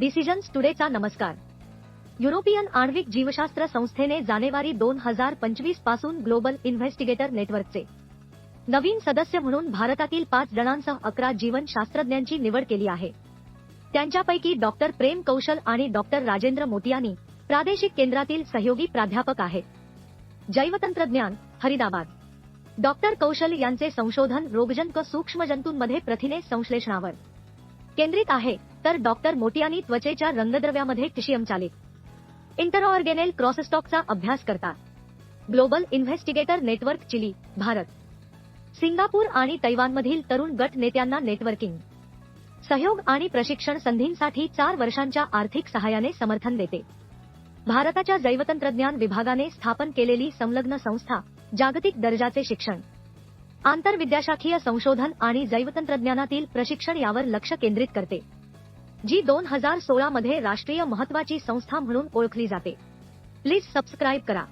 Decisions टुडेचा नमस्कार. European आण्विक जीवशास्त्र संस्थेने जानेवारी दोन हजार पंचवीसपासून ग्लोबल इन्व्हेस्टिगेटर नेटवर्कचे नवीन सदस्य म्हणून भारतातील पाच जणांसह अकरा जीवनशास्त्रज्ञांची निवड केली आहे. त्यांच्यापैकी डॉक्टर प्रेम कौशल आणि डॉक्टर राजेंद्र मोतियानी प्रादेशिक केंद्रातील सहयोगी प्राध्यापक आहेत. जैवतंत्रज्ञान फरीदाबाद डॉक्टर कौशल यांचे संशोधन रोगजनक सूक्ष्मजंतूंमध्ये प्रथिने संश्लेषणावर केंद्रित आहे. तर डॉक्टर मोटियानी त्वचेच्या रंगद्रव्यामध्ये टिशियम चालित. इंटरऑर्गेनेल क्रॉसस्टॉकचा अभ्यास करतात global investigator network Chile Bharat. Singapore आणि तैवानमधील तरुण गट नेत्यांना नेटवर्किंग. सहयोग आणि प्रशिक्षण संधींसाठी चार वर्षांच्या आर्थिक सहाय्याने समर्थन देते. भारताच्या जैवतंत्रज्ञान विभागाने स्थापन केलेली संलग्न संस्था जागतिक दर्जाचे शिक्षण. आंतरविद्याशाखीय संशोधन आणि जैवतंत्रज्ञानातील प्रशिक्षण यावर लक्ष केंद्रित करते. जी दोन हजार सोळा मध्ये राष्ट्रीय महत्वाची संस्था म्हणून ओळखली जाते. प्लीज सबस्क्राईब करा.